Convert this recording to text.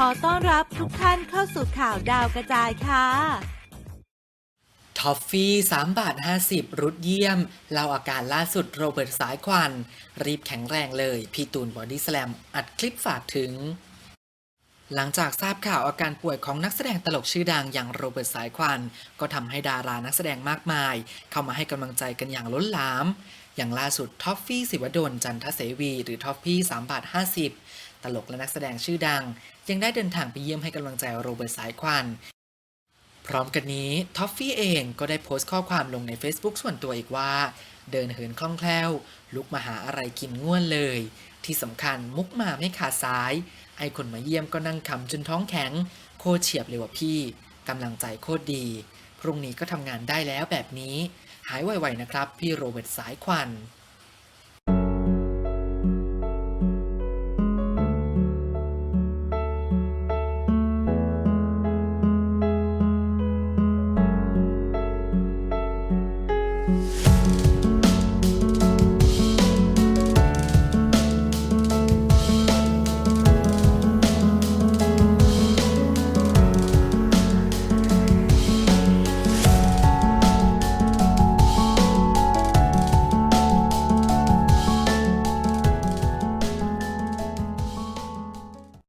ขอต้อนรับทุกท่านเข้าสู่ข่าวดาวกระจายค่ะ ท็อฟฟี่3บาท 50 รุดเยี่ยมเล่าอาการล่าสุดโรเบิร์ตสายควัน รีบแข็งแรงเลย พี่ตูนบอดี้สแลมอัดคลิปฝากถึง หลังจากทราบข่าวอาการป่วยของนักแสดงตลกชื่อดังอย่างโรเบิร์ตสายควัน ก็ทำให้ดารานักแสดงมากมาย เข้ามาให้กำลังใจกันอย่างล้นหลาม อย่างล่าสุดท็อฟฟี่สิวดลจันทเสวี หรือท็อฟฟี่3บาท50 ตลกและนักแสดงชื่อดัง ยังได้เดินทางไปเยี่ยมให้กำลังใจโรเบิร์ตสายควันพร้อมกันนี้ท็อฟฟี่เองก็ได้โพสต์ข้อความลงใน Facebook ส่วนตัวอีกว่า เดินเหินคล่องแคล่ว ลุกมาหาอะไรกินง่วนเลย ที่สำคัญมุกมาไม่ขาดสาย ไอคนมาเยี่ยมก็นั่งคำจนท้องแข็ง โคเฉียบเลยว่ะพี่กำลังใจโคตรดี พรุ่งนี้ก็ทำงานได้แล้วแบบนี้ หายไวๆนะครับ พี่โรเบิร์ตสายควัน「